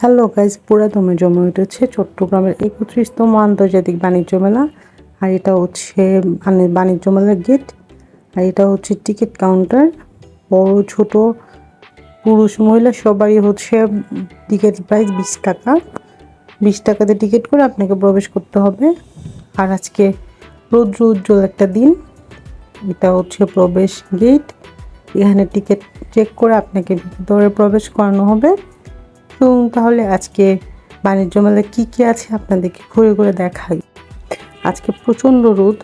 Hello guys পুরাতমে জমে উঠেছে চট্টগ্রামের একত্রিশতম আন্তর্জাতিক বাণিজ্য মেলা। আর এটা হচ্ছে মানে বাণিজ্য মেলার গেট আর এটা হচ্ছে টিকিট কাউন্টার বড়, ছোট, পুরুষ, মহিলা সবারই হচ্ছে টিকিট প্রাইস বিশ টাকা। বিশ টাকাতে টিকিট করে আপনাকে প্রবেশ করতে হবে। আর আজকে রৌদ্র উজ্জ্বল একটা দিন। এটা হচ্ছে প্রবেশ গেট এখানে টিকিট চেক করে আপনাকে ভিতরে প্রবেশ করানো হবে। তো তাহলে আজকে বাণিজ্য মেলায় কী কী আছে আপনাদেরকে ঘুরে ঘুরে দেখাই? আজকে প্রচণ্ড রোদ,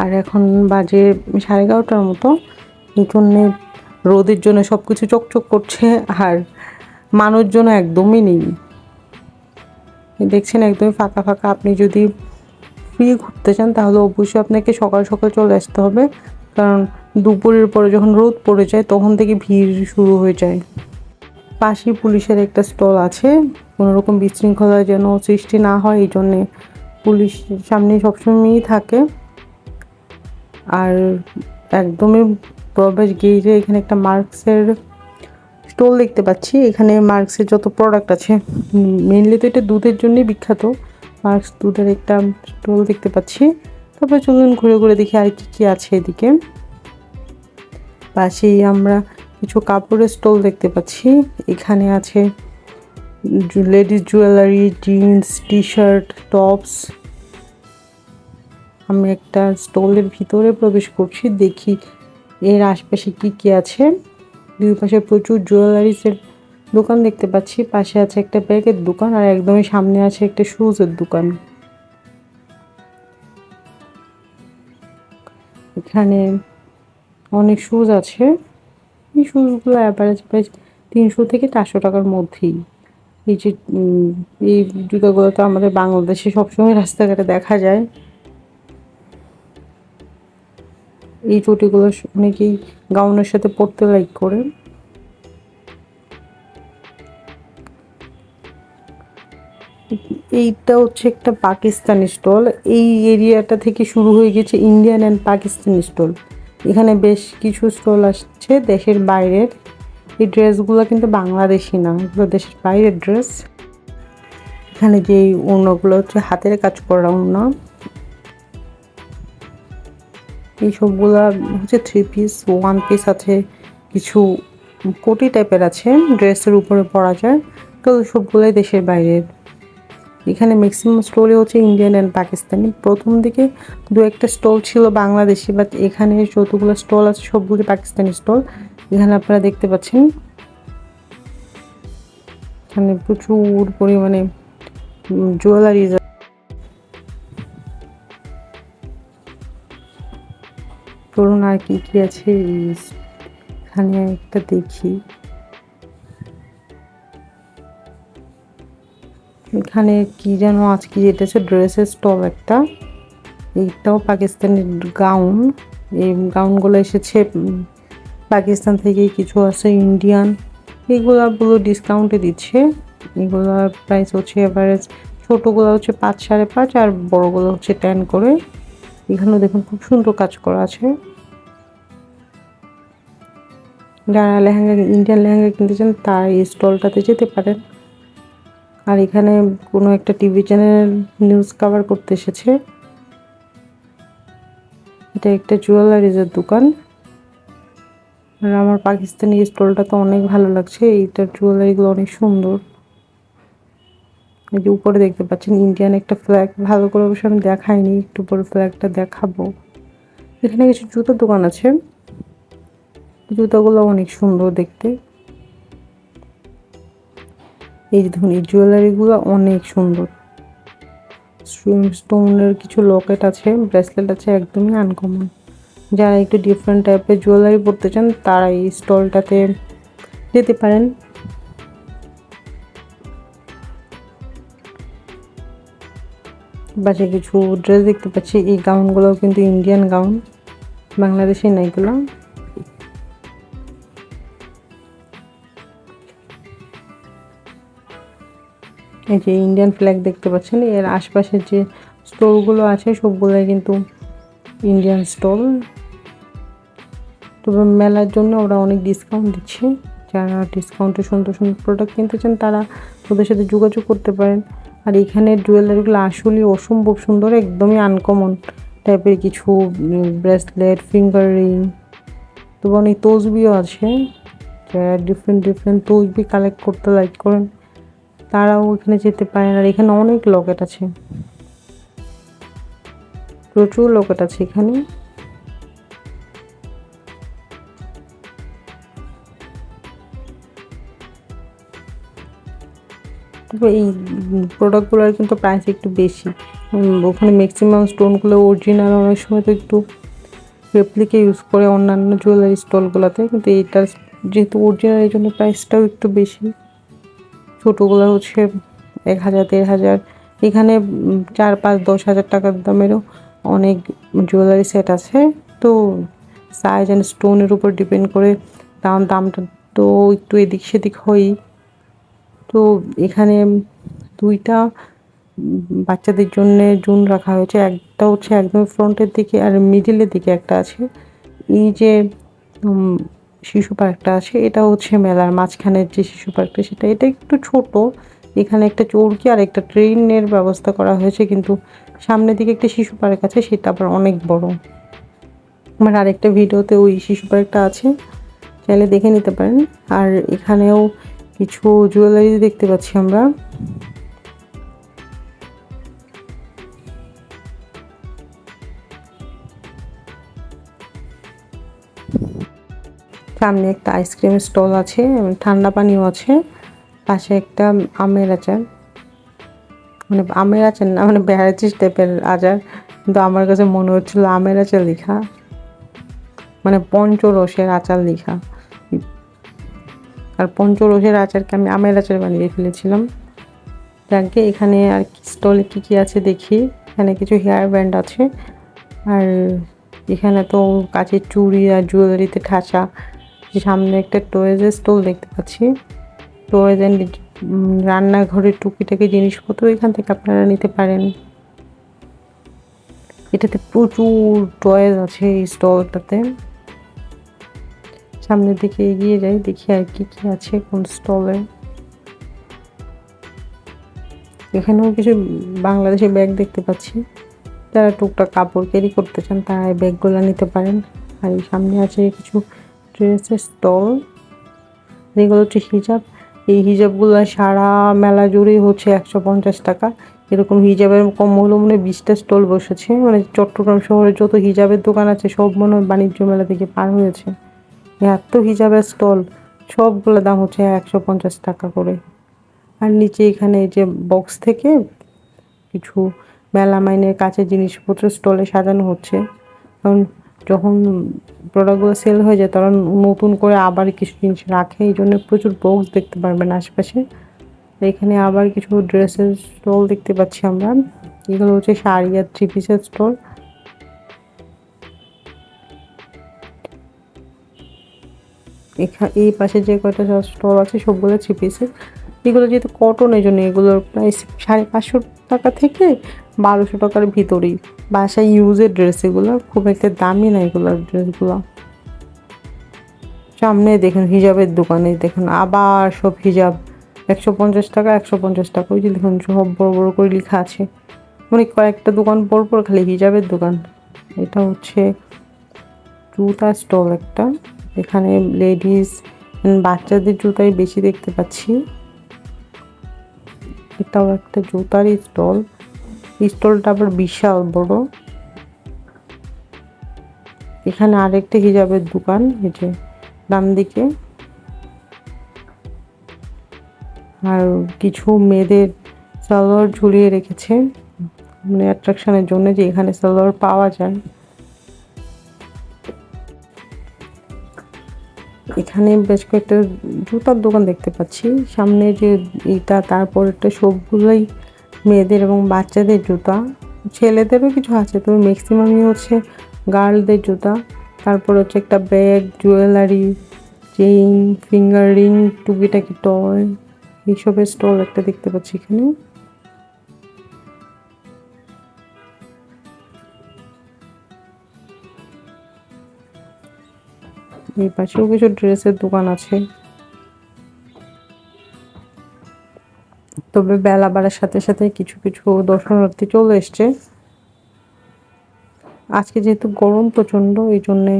আর এখন বাজে সাড়ে এগারোটার মতো। এই জন্যে রোদের জন্য সব কিছু চকচক করছে, আর মানুষজন একদমই নেই। দেখছেন একদমই ফাঁকা ফাঁকা। আপনি যদি ফ্রি ঘুরতে চান, তাহলে অবশ্যই আপনাকে সকাল সকাল চলে আসতে হবে। কারণ দুপুরের পরে যখন রোদ পড়ে যায়, তখন থেকে ভিড় শুরু হয়ে যায়। পাশেই পুলিশের একটা স্টল আছে। কোনো রকম বিশৃঙ্খলা যেন সৃষ্টি না হয়, এই জন্যে পুলিশ সামনে সবসময়ই থাকে। আর একদমই প্রবেশ গেটে এখানে একটা মার্কসের স্টল দেখতে পাচ্ছি। এখানে মার্কসের যত প্রোডাক্ট আছে মেনলি তো এটা দুধের জন্যই বিখ্যাত। মার্কস দুধের একটা স্টল দেখতে পাচ্ছি। তারপরে চলুন ঘুরে ঘুরে দেখি আর কি কি আছে এদিকে। পাশেই আমরা কিছু কাপড়ের স্টল দেখতে পাচ্ছি। এখানে আছে ladies jewellery, jeans T shirt tops. আমি একটা স্টলের ভিতরে প্রবেশ করছি, দেখি এর আশপাশে কি কি আছে। দুই পাশে প্রচুর জুয়েলারিসের দোকান দেখতে পাচ্ছি, পাশে আছে একটা ব্যাগের দোকান আর একদমই সামনে আছে একটা শুজের দোকান। এখানে অনেক শুজ আছে। এই শুজগুলো অ্যাভারেজ প্রাইস তিনশো থেকে চারশো টাকার মধ্যেই। এই যে এই জুতোগুলো তো আমাদের বাংলাদেশে সবসময় রাস্তাঘাটে দেখা যায়। এই চটিগুলো অনেকেই গাউনের সাথে পরতে লাইক করে। এইটা হচ্ছে একটা পাকিস্তানি স্টল এই এরিয়াটা থেকে শুরু হয়ে গেছে ইন্ডিয়ান অ্যান্ড পাকিস্তানি স্টল এখানে বেশ কিছু স্টল আসছে, দেশের বাইরের। এই ড্রেসগুলো কিন্তু বাংলাদেশি না, এগুলো দেশের বাইরের ড্রেস। এখানে যে ওড়নাগুলো হচ্ছে, হাতের কাজ করা ওড়না এই সবগুলা হচ্ছে থ্রি পিস ওয়ান পিস আছে, কিছু কোটি টাইপের আছে ড্রেসের উপরে পরা যায়। তো সবগুলোই দেশের বাইরের। এখানে ম্যাক্সিমাম স্টলে হচ্ছে ইন্ডিয়ান অ্যান্ড পাকিস্তানি প্রথম দিকে দু একটা স্টল ছিল বাংলাদেশি বাট এখানে যতগুলো স্টল আছে সবগুলি পাকিস্তানি স্টল এখানে আপনারা দেখতে পাচ্ছেন, এখানে প্রচুর পরিমাণে জুয়েলারিজ আর কি কি আছে। এখানে একটা দেখি। এখানে কি যেন আজকে হচ্ছে ড্রেসের স্টল একটা। এইটাও পাকিস্তানের গাউন। এই গাউনগুলো এসেছে পাকিস্তান থেকে কিছু আছে, ইন্ডিয়ান। এইগুলোগুলো ডিসকাউন্টে দিচ্ছে। এগুলোর প্রাইস হচ্ছে এভারেজ ছোটোগুলো হচ্ছে পাঁচ সাড়ে পাঁচ আর বড়োগুলো হচ্ছে টেন করে। এখানেও দেখুন খুব সুন্দর কাজ করা আছে। যারা লেহেঙ্গা, ইন্ডিয়ান লেহেঙ্গা কিনতে চান, তারা এই স্টলটাতে যেতে পারেন। আর এখানে কোনো একটা টিভি চ্যানেল নিউজ কভার করতে এসেছে। এটা একটা জুয়েলারিজের দোকান। আর আমার পাকিস্তানি স্টলটা তো অনেক ভালো লাগছে। এইটার জুয়েলারিগুলো অনেক সুন্দর। এই যে উপরে দেখতে পাচ্ছেন ইন্ডিয়ান একটা ফ্ল্যাগ ভালো করে অবশ্য আমি দেখাইনি, একটু পরে ফ্ল্যাগটা দেখাবো। এখানে কিছু জুতোর দোকান আছে। জুতোগুলো অনেক সুন্দর দেখতে। এই এই জুয়েলারিগুলো অনেক সুন্দর। স্টোনের কিছু লকেট আছে ব্রেসলেট আছে, একদমই আনকমন যারা একটু ডিফারেন্ট টাইপের জুয়েলারি পরতে চান তারা এই স্টলটাতে যেতে পারেন। বাসে কিছু ড্রেস দেখতে পাচ্ছি, এই গাউনগুলোও কিন্তু ইন্ডিয়ান গাউন বাংলাদেশি না এই যে ইন্ডিয়ান ফ্ল্যাগ দেখতে পাচ্ছেন, এর আশপাশে যে স্টোরগুলো আছে, সবগুলোই কিন্তু ইন্ডিয়ান স্টোর তবে মেলার জন্য ওরা অনেক ডিসকাউন্ট দিচ্ছে। যারা ডিসকাউন্টে সুন্দর সুন্দর প্রোডাক্ট কিনতে চান, তারা ওদের সাথে যোগাযোগ করতে পারেন। আর এখানের জুয়েলারিগুলো আসলেই অসম্ভব সুন্দর, একদমই আনকমন টাইপের কিছু ব্রেসলেট ফিঙ্গার রিং তো অনেক তসবিও আছে, যারা ডিফারেন্ট ডিফারেন্ট তসবি কালেক্ট করতে লাইক করেন। তারাও এখানে যেতে পারেন আর এখানে অনেক লকেট আছে। প্রচুর লকেট আছে এখানে। তবে এই প্রোডাক্টগুলোর কিন্তু প্রাইস একটু বেশি। ওখানে ম্যাক্সিমাম স্টোনগুলো অরিজিনাল অনেক সময় তো একটু রেপ্লিকে ইউজ করে অন্যান্য জুয়েলারি স্টলগুলোতে কিন্তু এইটার যেহেতু অরিজিনাল এই জন্য প্রাইসটাও একটু বেশি। ছোটোগুলো হচ্ছে এক হাজার, দেড় হাজার। এখানে চার পাঁচ, দশ হাজার টাকার দামেরও অনেক জুয়েলারি সেট আছে। তো সাইজ অ্যান্ড স্টোনের উপর ডিপেন্ড করে দাম, দামটা তো একটু এদিক সেদিক হয়ই। তো এখানে দুইটা বাচ্চাদের জন্য জুন রাখা হয়েছে। একটা হচ্ছে একদম ফ্রন্টের দিকে আর মিডিলের দিকে একটা আছে। এই যে শিশু পার্কটা আছে, এটা হচ্ছে মেলার মাঝখানের যে শিশু পার্কটা, সেটা এটা একটু ছোট। এখানে একটা চৌকি আর একটা ট্রেনের ব্যবস্থা করা হয়েছে, কিন্তু সামনের দিকে একটা শিশু পার্ক আছে, সেটা আবার অনেক বড়। আমার আরেকটা ভিডিওতে ওই শিশু পার্কটা আছে, চাইলে দেখে নিতে পারেন। আর এখানেও কিছু জুয়েলারি দেখতে পাচ্ছি আমরা। সামনে একটা আইসক্রিমের স্টল আছে ঠান্ডা পানিও আছে, পাশে একটা আমের আচার। মানে আমের আচার না মানে ভ্যারাইটিস টাইপের আচার। কিন্তু আমার কাছে মনে হচ্ছিল আমের আচার লেখা। মানে পঞ্চরসের আচার লেখা। আর পঞ্চরসের আচারকে আমি আমের আচার বানিয়ে ফেলেছিলাম। যাকে এখানে আর স্টলে কী কী আছে দেখি। এখানে কিছু হেয়ার ব্যান্ড আছে। আর এখানে তো কাচের চুড়ি আর জুয়েলারিতে ঠাসা। সামনে একটা টয়েজের স্টল দেখতে পাচ্ছি। টয়েজ অ্যান্ড রান্নাঘরের টুকিটাকি জিনিসপত্র এখান থেকে আপনারা নিতে পারেন। এটাতে প্রচুর টয়েজ আছে এই স্টলটাতে। সামনের দিকে এগিয়ে যাই, দেখি আর কি কি আছে কোন স্টলে। এখানেও কিছু বাংলাদেশি ব্যাগ দেখতে পাচ্ছি। যারা টুকটাক কাপড় ক্যারি করতে চান তারা এই ব্যাগগুলো নিতে পারেন। আর এই সামনে আছে কিছু ড্রেসের স্টল, এগুলো হচ্ছে হিজাব। এই হিজাবগুলো সারা মেলা জুড়েই হচ্ছে একশো পঞ্চাশ টাকা। এরকম হিজাবের কম মনে হয় বিশটা স্টল বসেছে। মানে চট্টগ্রাম শহরে যত হিজাবের দোকান আছে, সব মনে হয় বাণিজ্য মেলা থেকে পার হয়েছে। এত হিজাবের স্টল, সবগুলো দাম হচ্ছে একশো পঞ্চাশ টাকা করে। আর নিচে এখানে এই যে বক্স থেকে কিছু মেলামাইনের কাছে জিনিসপত্র স্টলে সাজানো হচ্ছে। কারণ যখন প্রোডাক্টগুলো সেল হয়ে যায় তখন নতুন করে আবার কিছু জিনিস রাখে, এই জন্য প্রচুর বক্স দেখতে পারবেন আশেপাশে। এখানে আবার কিছু ড্রেসের স্টল দেখতে পাচ্ছি আমরা। এগুলো হচ্ছে শাড়ি আর থ্রি পিসের স্টল এই পাশে যে কয়টা স্টল আছে, সবগুলো থ্রি পিসের এগুলো যেহেতু কটন এই জন্য এগুলোর প্রাইস সাড়ে পাঁচশো টাকা থেকে বারোশো টাকার ভিতরেই। বাসায় ইউজের ড্রেস এগুলো, খুব একটা দামি না এগুলোর ড্রেসগুলো সামনে দেখুন হিজাবের দোকানে, দেখুন আবার সব হিজাব। একশো পঞ্চাশ টাকা, একশো পঞ্চাশ টাকা, ওই যে দেখুন সব বড় বড় করে লেখা আছে। মানে কয়েকটা দোকান পর পর খালি হিজাবের দোকান। এটা হচ্ছে জুতা স্টল একটা। এখানে লেডিস বাচ্চাদের জুতাই বেশি দেখতে পাচ্ছি। এটাও একটা জুতারই স্টল। স্টলটা আবার বিশাল বড়। এখানে আরেকটা হিজাবের দোকান, এই যে ডান দিকে। আর কিছু মেয়েদের সালোয়ার ঝুলিয়ে রেখেছে মানে অ্যাট্রাকশনের জন্য যে এখানে সালোয়ার পাওয়া যায়। এখানে বেশ কয়েকটা জুতার দোকান দেখতে পাচ্ছি। সামনে যে এটা তারপর একটা সবগুলোই মেয়েদের এবং বাচ্চাদের জুতা। ছেলেদেরও কিছু আছে, তবে ম্যাক্সিমামই হচ্ছে গার্লদের জুতা। তারপর হচ্ছে একটা bag jewellery chain finger ring টুকিটাকি টয় এইসবের স্টল একটা দেখতে পাচ্ছি এখানে। এই পাশেও কিছু ড্রেসের দোকান আছে। তবে বেলা বাড়ার সাথে সাথে কিছু কিছু দর্শনার্থী চলে এসছে। আজকে যেহেতু গরম প্রচণ্ড, এই জন্যে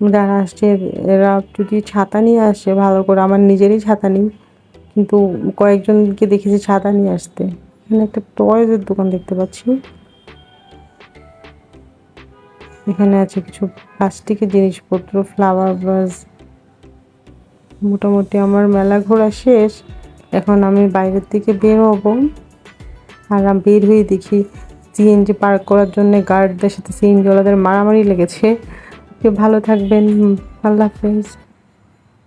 যারা আসছে, এরা যদি ছাতা নিয়ে আসে, ভালো করে, আমার নিজেরই ছাতা নেই, কিন্তু কয়েকজনকে দেখেছি ছাতা নিয়ে আসতে। এখানে একটা টয়েজের দোকান দেখতে পাচ্ছি। এখানে আছে কিছু প্লাস্টিকের জিনিসপত্র, ফ্লাওয়ার ভাস মোটামুটি আমার মেলা ঘোরা শেষ। এখন আমি বাইরের দিকে বের হব আর আমি বের হয়ে দেখি সিএনজি পার্ক করার জন্য গার্ডদের সাথে সিএনজি ওলাদের মারামারি লেগেছে। ভালো থাকবেন। আল্লাহ হাফেজ।